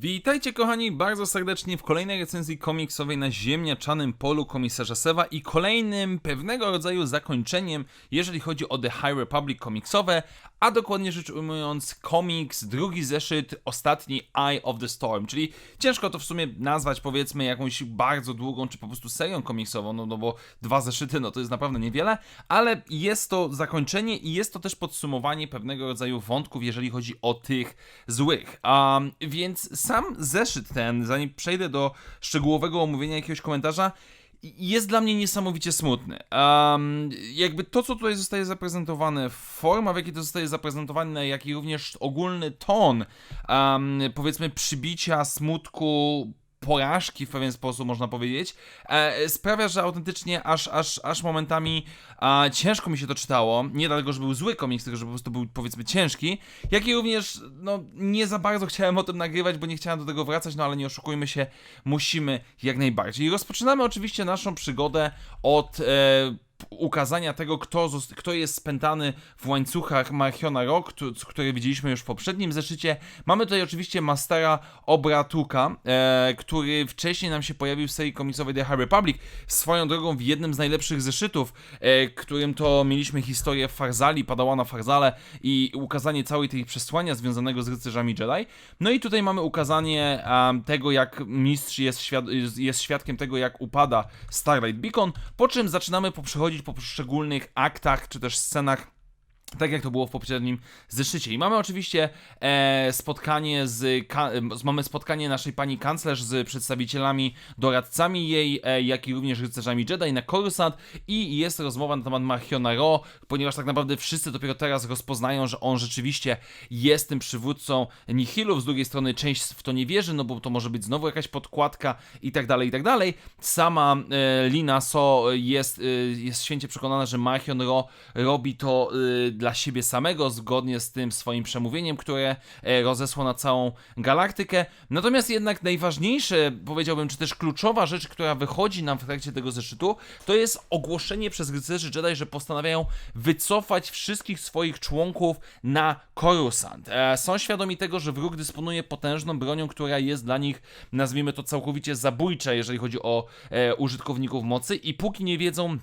Witajcie kochani bardzo serdecznie w kolejnej recenzji komiksowej na ziemniaczanym polu komisarza Sewa i kolejnym pewnego rodzaju zakończeniem, jeżeli chodzi o The High Republic komiksowe, a dokładnie rzecz ujmując komiks, drugi zeszyt, ostatni Eye of the Storm, czyli ciężko to w sumie nazwać powiedzmy jakąś bardzo długą czy po prostu serią komiksową, no, no bo dwa zeszyty no to jest naprawdę niewiele, ale jest to zakończenie i jest to też podsumowanie pewnego rodzaju wątków, jeżeli chodzi o tych złych. Um, więc sam zeszyt ten, zanim przejdę do szczegółowego omówienia jakiegoś komentarza, jest dla mnie niesamowicie smutny. Um, jakby to, co tutaj zostaje zaprezentowane, forma, w jakiej to zostaje zaprezentowane, jak i również ogólny ton, um, powiedzmy, przybicia, smutku, porażki w pewien sposób, można powiedzieć, e, sprawia, że autentycznie aż, aż, aż momentami ciężko mi się to czytało. Nie dlatego, że był zły komiks, tylko że po prostu był powiedzmy ciężki, jak i również no, nie za bardzo chciałem o tym nagrywać, bo nie chciałem do tego wracać, no ale nie oszukujmy się, musimy jak najbardziej. I rozpoczynamy oczywiście naszą przygodę od... E, ukazania tego, kto, kto jest spętany w łańcuchach Marchiona Rock, które widzieliśmy już w poprzednim zeszycie. Mamy tutaj oczywiście Mastera Obratuka, e, który wcześniej nam się pojawił w serii komiksowej The High Republic, swoją drogą w jednym z najlepszych zeszytów, e, którym to mieliśmy historię Farzali, Padałana Farzale i ukazanie całej tej przesłania związanego z rycerzami Jedi. No i tutaj mamy ukazanie tego, jak mistrz jest, świad- jest- świadkiem tego, jak upada Starlight Beacon, po czym zaczynamy poprzechodzić po poszczególnych aktach, czy też scenach tak jak to było w poprzednim zeszycie. I mamy oczywiście e, spotkanie z, ka-. Mamy spotkanie naszej pani kanclerz z przedstawicielami, doradcami jej, e, jak i również rycerzami Jedi na Coruscant. I jest rozmowa na temat Marchiona Ro, ponieważ tak naprawdę wszyscy dopiero teraz rozpoznają, że on rzeczywiście jest tym przywódcą Nihilów. Z drugiej strony część w to nie wierzy, no bo to może być znowu jakaś podkładka i tak dalej, i tak dalej. Sama e, Lina So jest, e, jest święcie przekonana, że Marchion Ro robi to e, dla siebie samego, zgodnie z tym swoim przemówieniem, które e, rozesłał na całą galaktykę. Natomiast jednak najważniejsze, powiedziałbym, czy też kluczowa rzecz, która wychodzi nam w trakcie tego zeszytu, to jest ogłoszenie przez rycerzy Jedi, że postanawiają wycofać wszystkich swoich członków na Coruscant. E, są świadomi tego, że wróg dysponuje potężną bronią, która jest dla nich, nazwijmy to całkowicie zabójcza, jeżeli chodzi o e, użytkowników mocy i póki nie wiedzą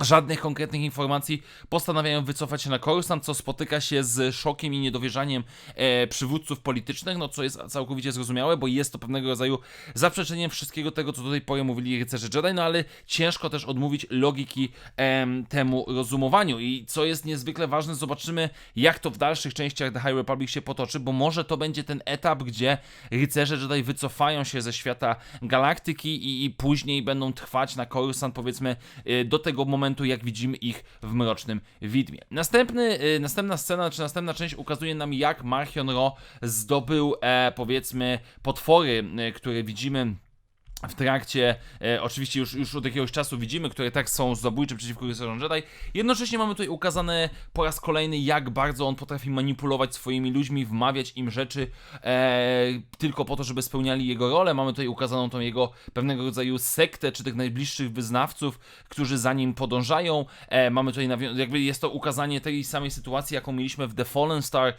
żadnych konkretnych informacji, postanawiają wycofać się na Coruscant, co spotyka się z szokiem i niedowierzaniem e, przywódców politycznych, no co jest całkowicie zrozumiałe, bo jest to pewnego rodzaju zaprzeczeniem wszystkiego tego, co do tej pory mówili rycerze Jedi, no ale ciężko też odmówić logiki em, temu rozumowaniu. I co jest niezwykle ważne, zobaczymy jak to w dalszych częściach The High Republic się potoczy, bo może to będzie ten etap, gdzie rycerze Jedi wycofają się ze świata galaktyki i, i później będą trwać na Coruscant, powiedzmy, y, do tego momentu, jak widzimy ich w Mrocznym Widmie. Następny, y, następna scena, czy następna część ukazuje nam, jak Marchion Ro zdobył, e, powiedzmy, potwory, y, które widzimy w trakcie, e, oczywiście już, już od jakiegoś czasu widzimy, które tak są zabójcze przeciwko rycerzom Jedi. Jednocześnie mamy tutaj ukazane po raz kolejny, jak bardzo on potrafi manipulować swoimi ludźmi, wmawiać im rzeczy e, tylko po to, żeby spełniali jego rolę. Mamy tutaj ukazaną tą jego pewnego rodzaju sektę, czy tych najbliższych wyznawców, którzy za nim podążają. E, mamy tutaj, jakby jest to ukazanie tej samej sytuacji, jaką mieliśmy w The Fallen Star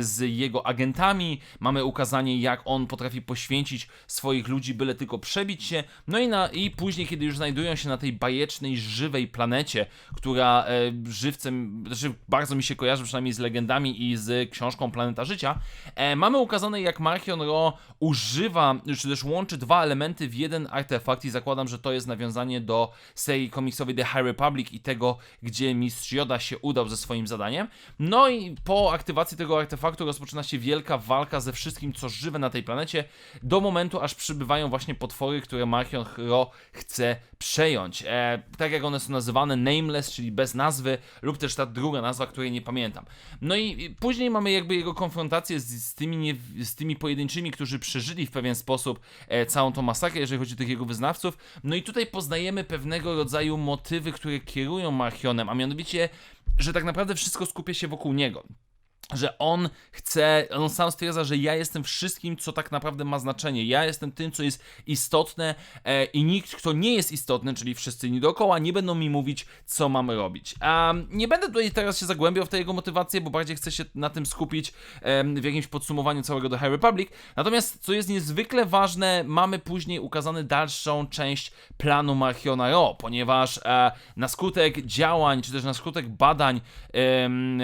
z jego agentami. Mamy ukazanie, jak on potrafi poświęcić swoich ludzi, byle tylko przebić się. No i, na, i później, kiedy już znajdują się na tej bajecznej, żywej planecie, która e, żywcem, znaczy bardzo mi się kojarzy przynajmniej z legendami i z książką Planeta Życia, e, mamy ukazane, jak Marchion Ro używa, czy też łączy dwa elementy w jeden artefakt i zakładam, że to jest nawiązanie do serii komiksowej The High Republic i tego, gdzie mistrz Yoda się udał ze swoim zadaniem. No i po aktywacji tego artefaktu rozpoczyna się wielka walka ze wszystkim, co żywe na tej planecie, do momentu, aż przybywają właśnie potwory, które Marchion Ro chce przejąć. E, tak jak one są nazywane, Nameless, czyli bez nazwy, lub też ta druga nazwa, której nie pamiętam. No i i później mamy jakby jego konfrontację z, z, tymi, nie, z tymi pojedynczymi, którzy przeżyli w pewien sposób e, całą tą masakrę, jeżeli chodzi o tych jego wyznawców. No i tutaj poznajemy pewnego rodzaju motywy, które kierują Marchionem, a mianowicie, że tak naprawdę wszystko skupia się wokół niego. Że on chce, on sam stwierdza, że ja jestem wszystkim, co tak naprawdę ma znaczenie. Ja jestem tym, co jest istotne e, i nikt, kto nie jest istotny, czyli wszyscy inni dookoła, nie będą mi mówić, co mamy robić. A nie będę tutaj teraz się zagłębiał w te jego motywacje, bo bardziej chcę się na tym skupić w jakimś podsumowaniu całego The High Republic. Natomiast, co jest niezwykle ważne, mamy później ukazany dalszą część planu Marchiona Ro, ponieważ e, na skutek działań, czy też na skutek badań em,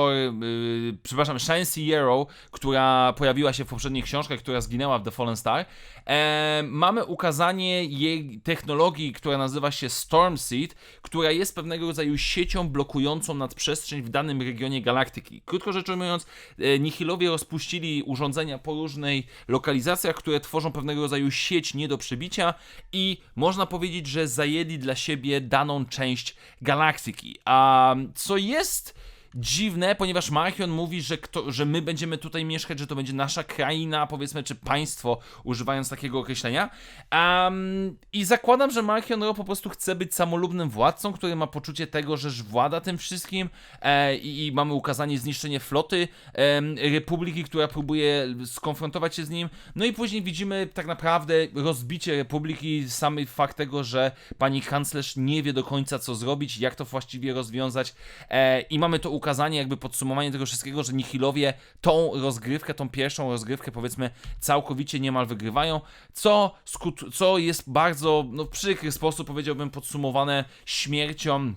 doktor, y, przepraszam, Shancy Yarrow, która pojawiła się w poprzednich książkach, która zginęła w The Fallen Star, e, mamy ukazanie jej technologii, która nazywa się Stormseed, która jest pewnego rodzaju siecią blokującą nadprzestrzeń w danym regionie galaktyki. Krótko rzecz ujmując, e, Nihilowie rozpuścili urządzenia po różnej lokalizacjach, które tworzą pewnego rodzaju sieć nie do przebicia i można powiedzieć, że zajęli dla siebie daną część galaktyki. A co jest dziwne, ponieważ Marchion mówi, że, kto, że my będziemy tutaj mieszkać, że to będzie nasza kraina, powiedzmy, czy państwo, używając takiego określenia. Um, I zakładam, że Marchion po prostu chce być samolubnym władcą, który ma poczucie tego, że włada tym wszystkim e, i, i mamy ukazanie zniszczenie floty em, Republiki, która próbuje skonfrontować się z nim. No i później widzimy tak naprawdę rozbicie Republiki, sam fakt tego, że pani kanclerz nie wie do końca co zrobić, jak to właściwie rozwiązać e, i mamy to ukazanie, jakby podsumowanie tego wszystkiego, że Nihilowie tą rozgrywkę, tą pierwszą rozgrywkę powiedzmy całkowicie niemal wygrywają, co, skut- co jest bardzo no, w przykry sposób powiedziałbym podsumowane śmiercią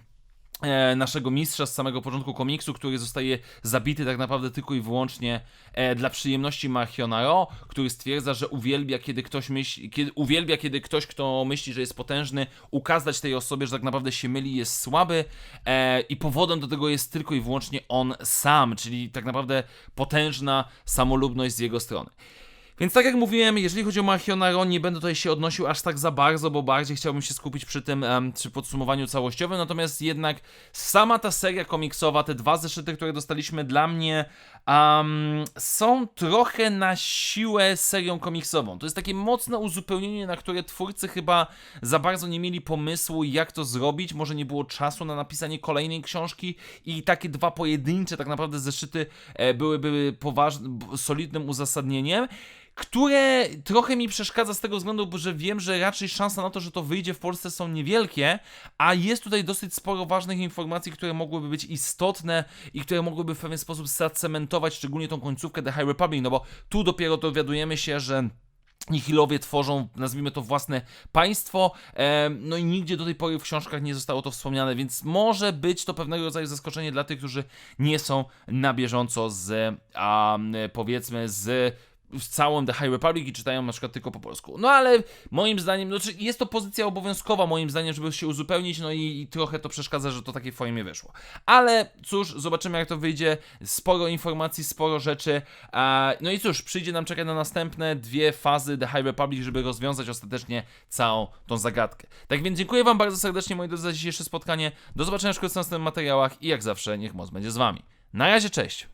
naszego mistrza z samego początku komiksu, który zostaje zabity tak naprawdę tylko i wyłącznie e, dla przyjemności Marchiona Ro, który stwierdza, że uwielbia kiedy ktoś myśli, kiedy, uwielbia kiedy ktoś, kto myśli, że jest potężny, ukazać tej osobie, że tak naprawdę się myli, jest słaby e, i powodem do tego jest tylko i wyłącznie on sam, czyli tak naprawdę potężna samolubność z jego strony. Więc tak jak mówiłem, jeżeli chodzi o Marchiona Ron, nie będę tutaj się odnosił aż tak za bardzo, bo bardziej chciałbym się skupić przy tym, przy podsumowaniu całościowym, natomiast jednak sama ta seria komiksowa, te dwa zeszyty, które dostaliśmy dla mnie, em, są trochę na siłę serią komiksową. To jest takie mocne uzupełnienie, na które twórcy chyba za bardzo nie mieli pomysłu, jak to zrobić, może nie było czasu na napisanie kolejnej książki i takie dwa pojedyncze tak naprawdę zeszyty e, były, były poważnym, solidnym uzasadnieniem które trochę mi przeszkadza z tego względu, że wiem, że raczej szansa na to, że to wyjdzie w Polsce są niewielkie, a jest tutaj dosyć sporo ważnych informacji, które mogłyby być istotne i które mogłyby w pewien sposób zacementować szczególnie tą końcówkę The High Republic, no bo tu dopiero dowiadujemy się, że Nihilowie tworzą, nazwijmy to, własne państwo, no i nigdzie do tej pory w książkach nie zostało to wspomniane, więc może być to pewnego rodzaju zaskoczenie dla tych, którzy nie są na bieżąco z, a, powiedzmy, z całą The High Republic i czytają na przykład tylko po polsku. No ale moim zdaniem, no, czy jest to pozycja obowiązkowa moim zdaniem, żeby się uzupełnić, no i, i trochę to przeszkadza, że to takie w formie wyszło. Ale cóż, zobaczymy jak to wyjdzie. Sporo informacji, sporo rzeczy. No i cóż, przyjdzie nam czekać na następne dwie fazy The High Republic, żeby rozwiązać ostatecznie całą tą zagadkę. Tak więc dziękuję Wam bardzo serdecznie, moi drodzy, za dzisiejsze spotkanie. Do zobaczenia w następnych materiałach i jak zawsze, niech moc będzie z Wami. Na razie, cześć!